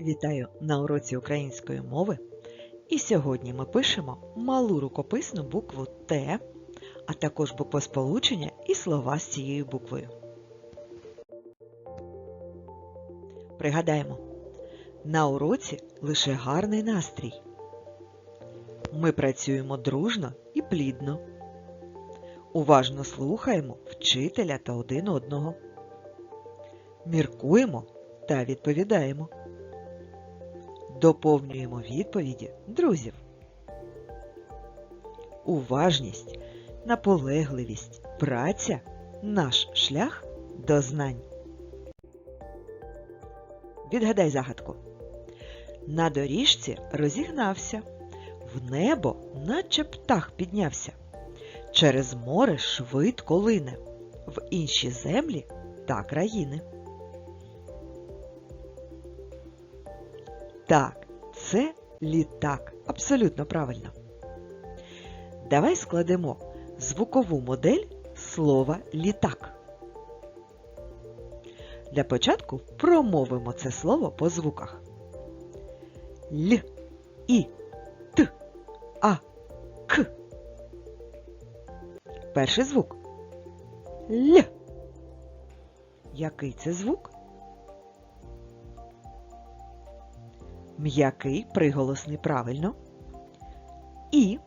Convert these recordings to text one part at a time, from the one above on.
Вітаю на уроці української мови. І сьогодні ми пишемо малу рукописну букву Т, а також буквосполучення і слова з цією буквою. Пригадаємо, на уроці лише гарний настрій. Ми працюємо дружно і плідно. Уважно слухаємо вчителя та один одного. Міркуємо та відповідаємо. Доповнюємо відповіді друзів. Уважність, наполегливість, праця наш шлях до знань. Відгадай загадку. На доріжці розігнався, в небо, наче птах піднявся. Через море швидко лине, в інші землі та країни. Так, це літак. Абсолютно правильно. Давай складемо звукову модель слова літак. Для початку промовимо це слово по звуках. Л, І, Т, А, К. Перший звук. Л. Який це звук? М'який приголосний правильно. І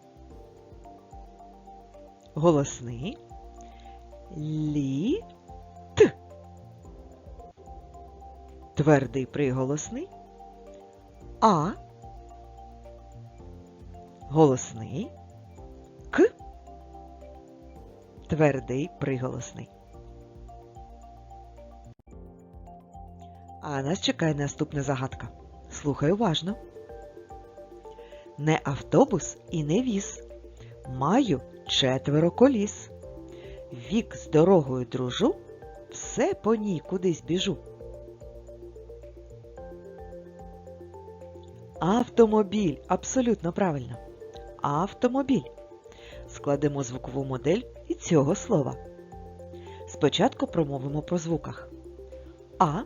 голосний лі т. Твердий приголосний а. Голосний к. Твердий приголосний. А нас чекає наступна загадка. Слухай уважно. Не автобус і не віз. Маю четверо коліс. Вік з дорогою дружу, все по ній кудись біжу. Автомобіль. Абсолютно правильно. Автомобіль. Складемо звукову модель і цього слова. Спочатку промовимо по звуках. А,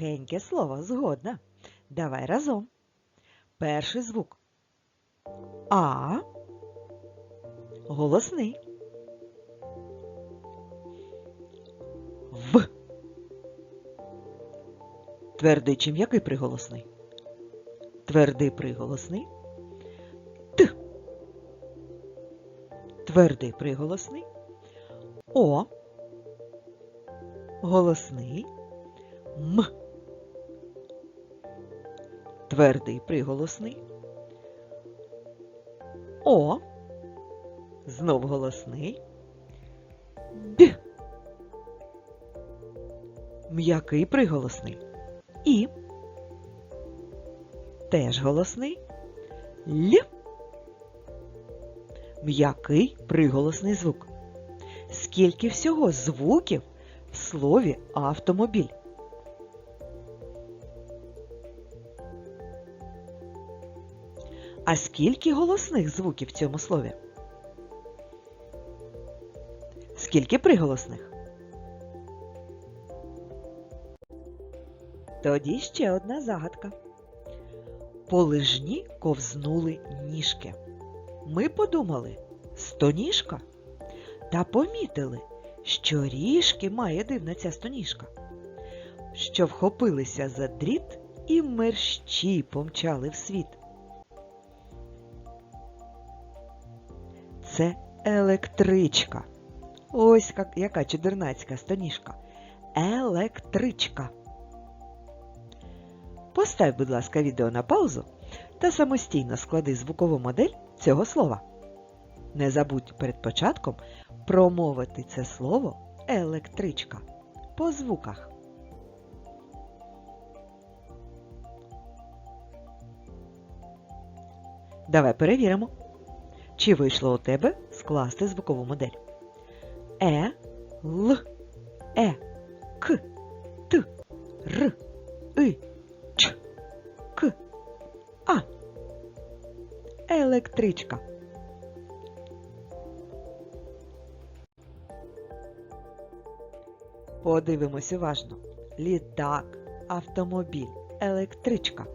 Довгеньке слово згодна. Давай разом. Перший звук. А. Голосний. В. Твердий чи м'який приголосний? Твердий приголосний. Т. Твердий приголосний. О. Голосний. М. Твердий приголосний. О. Знов голосний. Д. М'який приголосний. І. Теж голосний. Л. М'який приголосний звук. Скільки всього звуків в слові автомобіль? А скільки голосних звуків в цьому слові? Скільки приголосних? Тоді ще одна загадка. По лижні ковзнули ніжки. Ми подумали стоніжка та помітили, що ріжки має дивна ця стоніжка, що вхопилися за дріт і мерщі помчали в світ. Це електричка. Ось як- яка чудернацька стоніжка. Електричка. Постав, будь ласка, відео на паузу та самостійно склади звукову модель цього слова. Не забудь перед початком промовити це слово електричка по звуках. Давай перевіримо, чи вийшло у тебе скласти звукову модель? Е, Л, Е, К, Т, Р, И, Ч, К, А. Електричка. Подивимось уважно. Літак, автомобіль, електричка.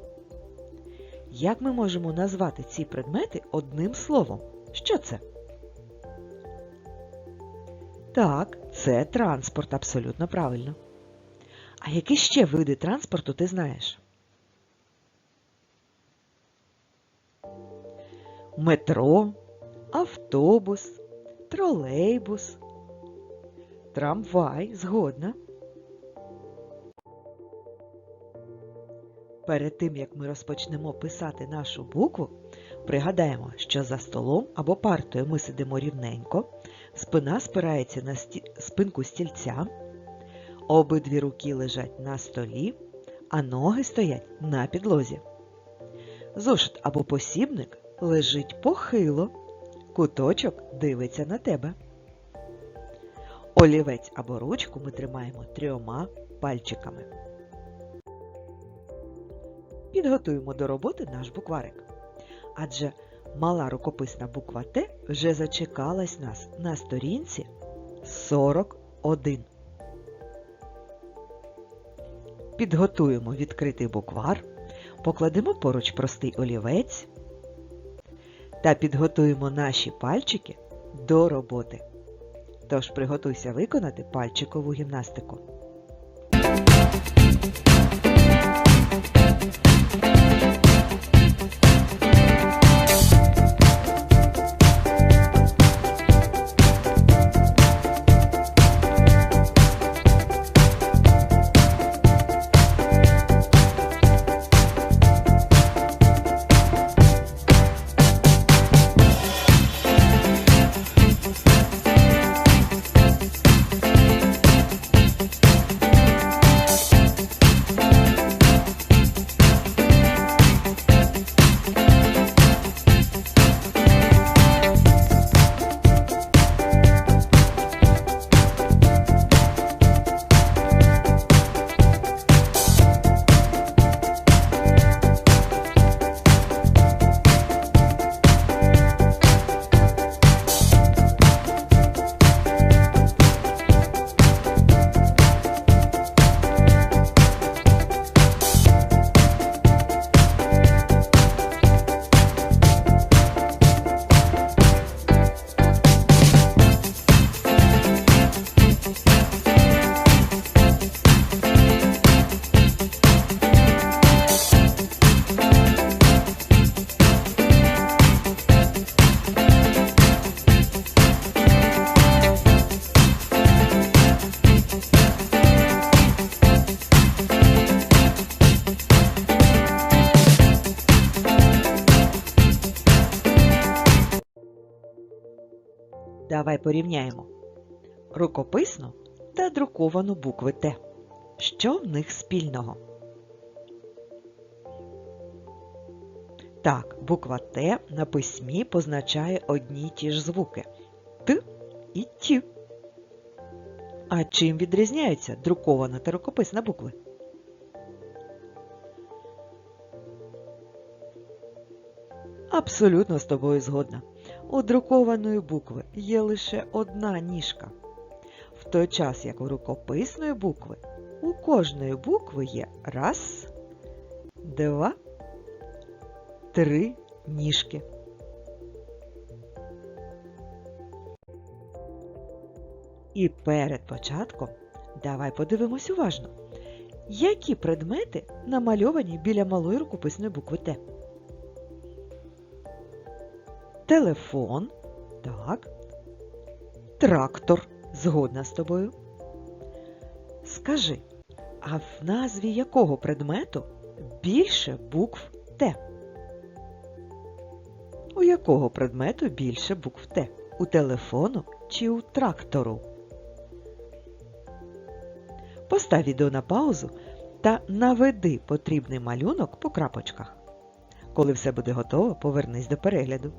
Як ми можемо назвати ці предмети одним словом? Що це? Так, це транспорт, абсолютно правильно. А які ще види транспорту ти знаєш? Метро, автобус, тролейбус, трамвай, згодна. Перед тим, як ми розпочнемо писати нашу букву, пригадаємо, що за столом або партою ми сидимо рівненько, спина спирається на сті... спинку стільця, обидві руки лежать на столі, а ноги стоять на підлозі. Зошит або посібник лежить похило, куточок дивиться на тебе. Олівець або ручку ми тримаємо трьома пальчиками. Підготуємо до роботи наш букварик. Адже мала рукописна буква Т вже зачекалась нас на сторінці 41. Підготуємо відкритий буквар, покладемо поруч простий олівець та підготуємо наші пальчики до роботи. Тож приготуйся виконати пальчикову гімнастику. Давай порівняємо рукописну та друковану букви Т. Що в них спільного? Так, буква Т на письмі позначає одні й ті ж звуки Т і Т. А чим відрізняються друкована та рукописна букви? Абсолютно з тобою згодна. У друкованої букви є лише одна ніжка, в той час як у рукописної букви у кожної букви є раз, два, три ніжки. І перед початком давай подивимось уважно, які предмети намальовані біля малої рукописної букви Т. Телефон. Так. Трактор. Згодна з тобою. Скажи, а в назві якого предмету більше букв Т? У якого предмету більше букв Т? У телефону чи у трактору? Постав відео на паузу та наведи потрібний малюнок по крапочках. Коли все буде готово, повернись до перегляду.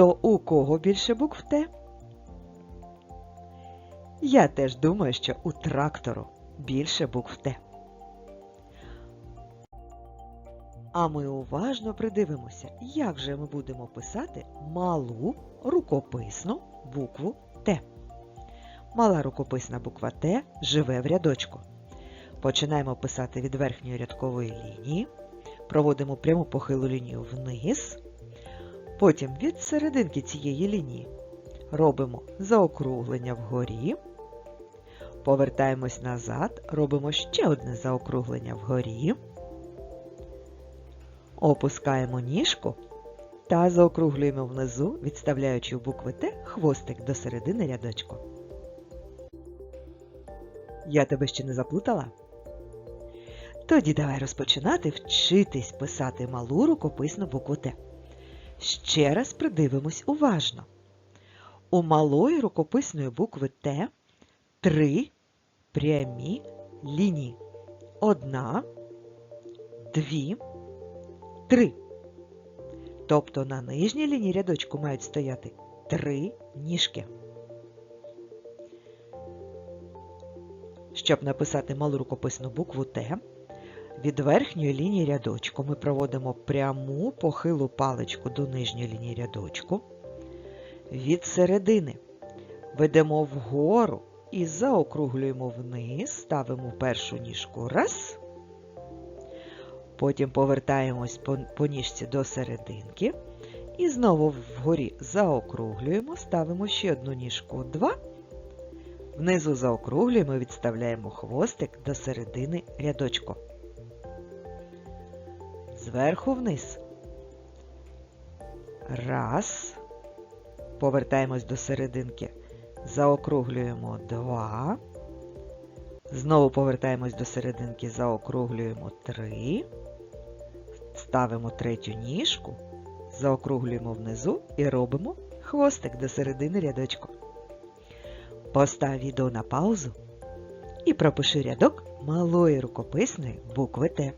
То у кого більше букв Т? Я теж думаю, що у трактору більше букв Т. А ми уважно придивимося, як же ми будемо писати малу рукописну букву Т. Мала рукописна буква Т живе в рядочку. Починаємо писати від верхньої рядкової лінії, проводимо пряму похилу лінію вниз, потім від серединки цієї лінії робимо заокруглення вгорі, повертаємось назад, робимо ще одне заокруглення вгорі, опускаємо ніжку та заокруглюємо внизу, відставляючи у букви Т хвостик до середини рядочку. Я тебе ще не заплутала? Тоді давай розпочинати вчитись писати малу рукописну букву Т. Ще раз придивимось уважно. У малої рукописної букви Т три прямі лінії. Одна, дві, три. Тобто на нижній лінії рядочку мають стояти три ніжки. Щоб написати малу рукописну букву Т, від верхньої лінії рядочку ми проводимо пряму похилу паличку до нижньої лінії рядочку. Від середини ведемо вгору і заокруглюємо вниз, ставимо першу ніжку раз. Потім повертаємось по, по ніжці до серединки. І знову вгорі заокруглюємо, ставимо ще одну ніжку два. Внизу заокруглюємо відставляємо хвостик до середини рядочку. Зверху вниз. Раз. Повертаємось до серединки. Заокруглюємо два. Знову повертаємось до серединки, заокруглюємо три. Ставимо третю ніжку, заокруглюємо внизу і робимо хвостик до середини рядочку. Постав відео на паузу і пропиши рядок малої рукописної букви Т.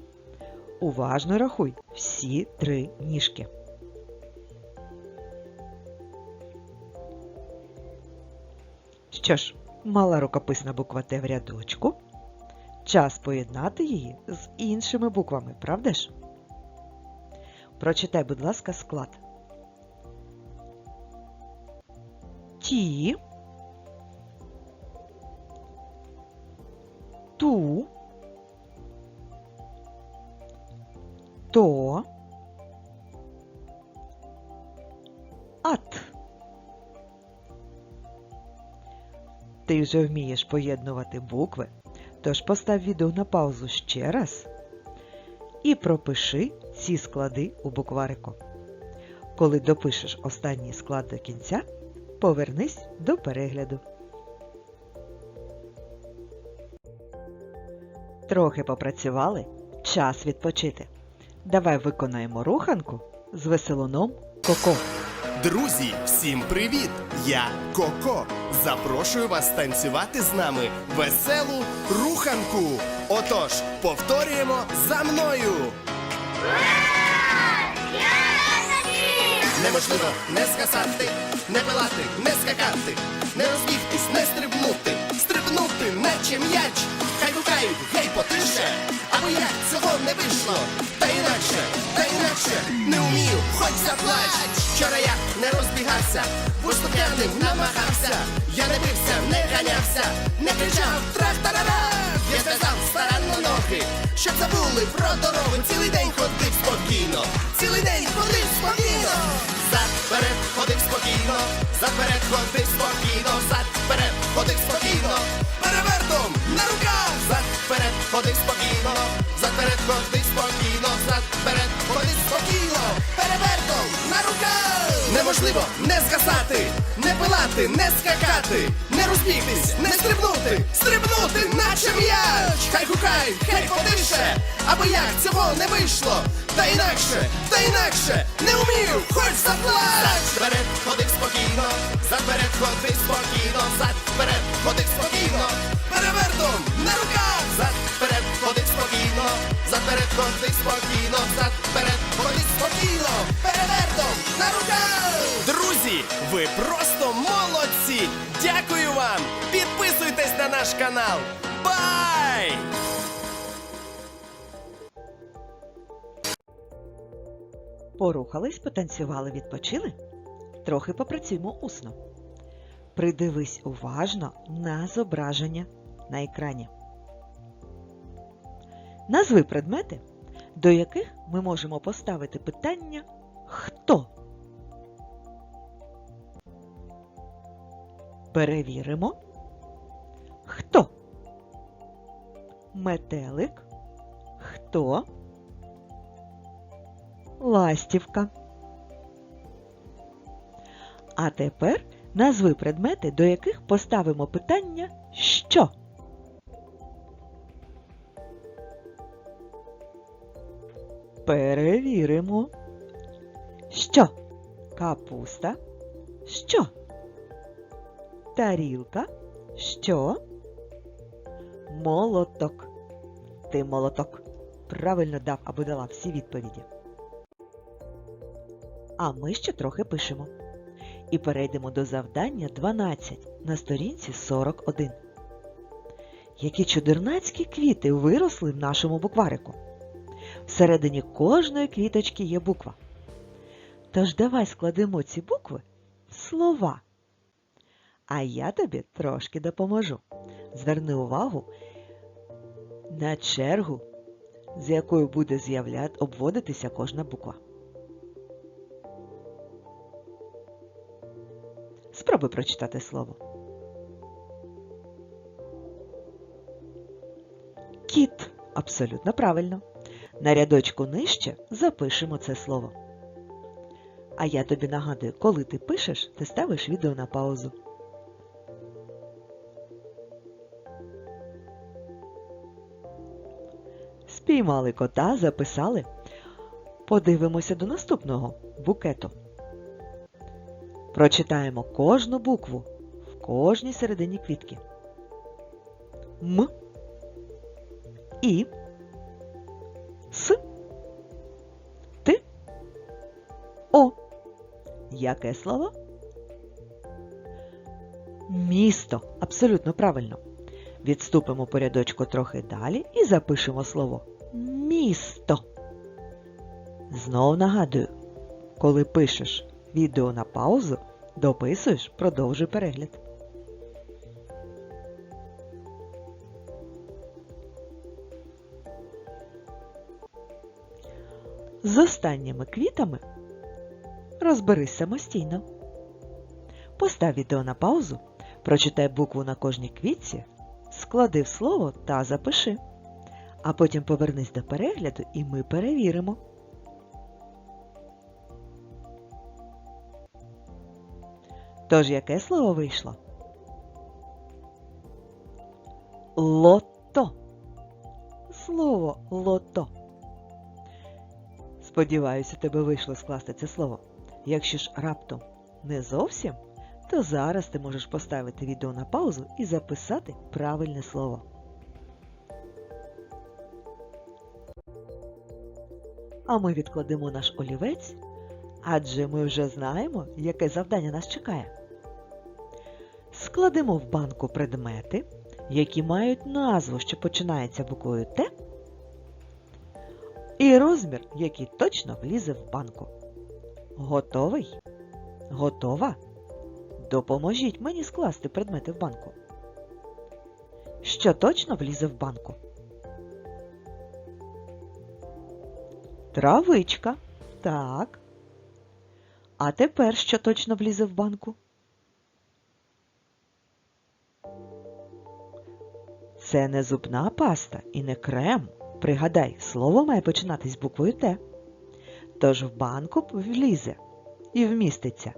Уважно рахуй всі три ніжки. Що ж, мала рукописна буква Т в рядочку. Час поєднати її з іншими буквами, правда ж? Прочитай, будь ласка, склад. Ті, ту, ат. Ти вже вмієш поєднувати букви, тож постав відео на паузу ще раз і пропиши ці склади у букварику. Коли допишеш останній склад до кінця, повернись до перегляду. Трохи попрацювали, час відпочити. Давай виконаємо руханку з веселуном Коко. Друзі, всім привіт! Я Коко. Запрошую вас танцювати з нами веселу руханку. Отож, повторюємо за мною. Неможливо не скасати, не пилати, не скакати, не розбігтись, не стрибнути, стрибнути, наче м'яч. Хай гукають, гей, потише, або як цього не вийшло. Та інакше, та інакше, не вмію, хоч заплач. Вчора я не розбігався, виступняним намагався. Я не бився, не ганявся, не кричав трах-тарара. Я зв'язав старанно ноги, щоб забули про дорогу. Цілий день ходив спокійно, цілий день ходив спокійно. Зад вперед ходив спокійно, зад вперед ходив спокійно, Неможливо не згасати, не пилати, не скакати, не розбігтись, не стрибнути, стрибнути, наче м'яч. Хай гукай, хай потише, аби як цього не вийшло. Та інакше, та інакше, не вмію, хоч заплач. Вперед ходив спокійно, зад вперед ходив спокійно, зад вперед ходив спокійно, перевертом на руках, зад вперед ходив спокійно, зад вперед ходив спокійно, зад вперед ходив спокійно, перевертом на руках. Ви просто молодці! Дякую вам! Підписуйтесь на наш канал! Бай! Порухались, потанцювали, відпочили? Трохи попрацюємо усно. Придивись уважно на зображення на екрані. Назви предмети, до яких ми можемо поставити питання хто. Перевіримо. Хто? Метелик. Хто? Ластівка. А тепер назви предмети, до яких поставимо питання що. Перевіримо. Що? Капуста? Що? Тарілка? Що? Молоток. Ти молоток. Правильно дав або дала всі відповіді. А ми ще трохи пишемо. І перейдемо до завдання 12 на сторінці 41. Які чудернацькі квіти виросли в нашому букварику. Всередині кожної квіточки є буква. Тож давай складемо ці букви в слова. А я тобі трошки допоможу. Зверни увагу на чергу, з якою буде з'являти обводитися кожна буква. Спробуй прочитати слово. Кіт. Абсолютно правильно. На рядочку нижче запишемо це слово. А я тобі нагадую, коли ти пишеш, ти ставиш відео на паузу. Спіймали кота, записали. Подивимося до наступного букету. Прочитаємо кожну букву в кожній середині квітки. М. І. С. Т. О. Яке слово? Місто. Абсолютно правильно. Відступимо по рядочку трохи далі і запишемо слово місто. Знов нагадую, коли пишеш відео на паузу, дописуєш, продовжуй перегляд. З останніми квітами розберись самостійно. Постав відео на паузу, прочитай букву на кожній квітці, склади в слово та запиши. А потім повернись до перегляду і ми перевіримо. Тож яке слово вийшло? Лото. Слово лото. Сподіваюся, тебе вийшло скласти це слово. Якщо ж раптом не зовсім, то зараз ти можеш поставити відео на паузу і записати правильне слово. А ми відкладемо наш олівець, адже ми вже знаємо, яке завдання нас чекає. Складемо в банку предмети, які мають назву, що починається буквою Т, і розмір, який точно влізе в банку. Готовий? Готова? Допоможіть мені скласти предмети в банку. Що точно влізе в банку? Травичка. Так. А тепер що точно влізе в банку? Це не зубна паста і не крем. Пригадай, слово має починатись буквою Т. Тож в банку влізе і вміститься.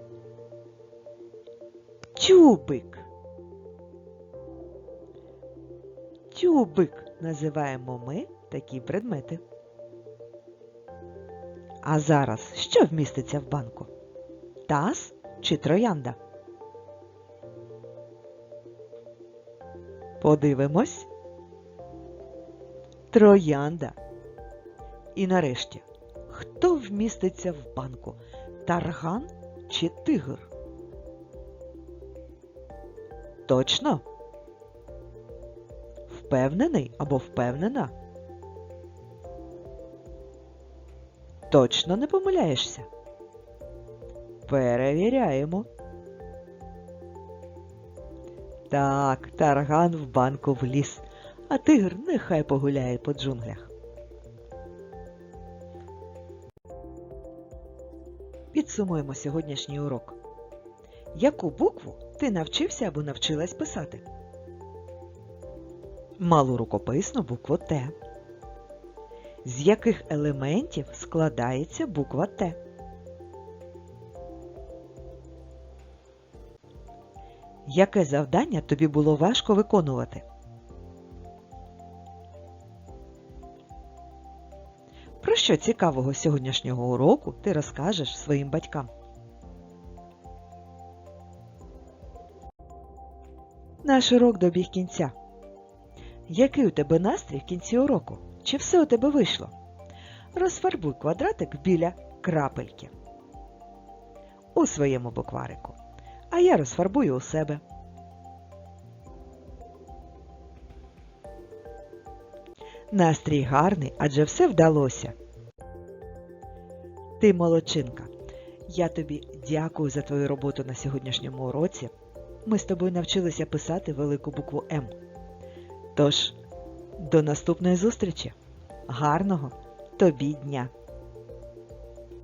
Тюбик. Тюбик називаємо ми такі предмети. А зараз що вміститься в банку? Таз чи троянда? Подивимось. Троянда. І нарешті, хто вміститься в банку? Тарган чи тигр? Точно? Впевнений або впевнена? Точно не помиляєшся? Перевіряємо. Так, тарган в банку вліз, а тигр нехай погуляє по джунглях. Підсумуємо сьогоднішній урок. Яку букву ти навчився або навчилась писати? Малу рукописну букву Т. З яких елементів складається буква Т? Яке завдання тобі було важко виконувати? Про що цікавого сьогоднішнього уроку ти розкажеш своїм батькам? Наш урок добіг кінця. Який у тебе настрій в кінці уроку? Чи все у тебе вийшло? Розфарбуй квадратик біля крапельки у своєму букварику, а я розфарбую у себе. Настрій гарний, адже все вдалося. Ти молодчинка. Я тобі дякую за твою роботу на сьогоднішньому уроці. Ми з тобою навчилися писати велику букву М. Тож, до наступної зустрічі. Гарного тобі дня!